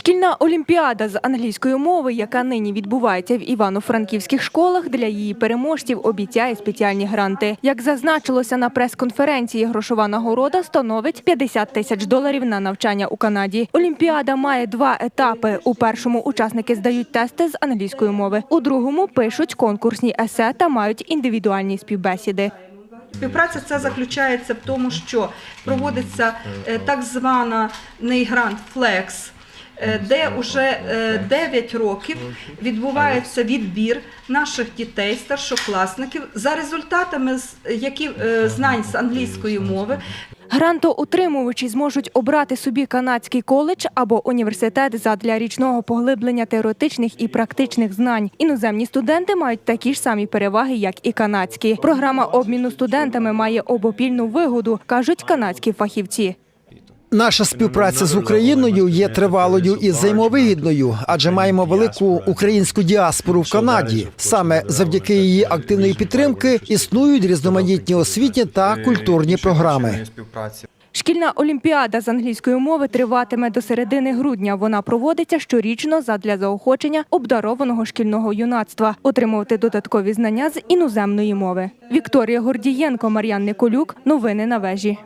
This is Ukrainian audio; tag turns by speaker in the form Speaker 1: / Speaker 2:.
Speaker 1: Шкільна олімпіада з англійської мови, яка нині відбувається в івано-франківських школах, для її переможців обіцяє спеціальні гранти. Як зазначилося на прес-конференції, грошова нагорода становить 50 тисяч доларів на навчання у Канаді. Олімпіада має два етапи. У першому учасники здають тести з англійської мови, у другому пишуть конкурсні есе та мають індивідуальні співбесіди.
Speaker 2: Співпраця ця заключається в тому, що проводиться е, так званий грант е, де вже 9 років відбувається відбір наших дітей, старшокласників за результатами з- які е, знань з англійської мови.
Speaker 1: Грантоутримувачі зможуть обрати собі канадський коледж або університет задля річного поглиблення теоретичних і практичних знань. Іноземні студенти мають такі ж самі переваги, як і канадські. Програма обміну студентами має обопільну вигоду, кажуть канадські фахівці.
Speaker 3: Наша співпраця з Україною є тривалою і взаємовигідною, адже маємо велику українську діаспору в Канаді. Саме завдяки її активної підтримки існують різноманітні освітні та культурні програми.
Speaker 1: Шкільна олімпіада з англійської мови триватиме до середини грудня. Вона проводиться щорічно задля заохочення обдарованого шкільного юнацтва, отримувати додаткові знання з іноземної мови. Вікторія Гордієнко, Мар'ян Николюк. Новини на вежі.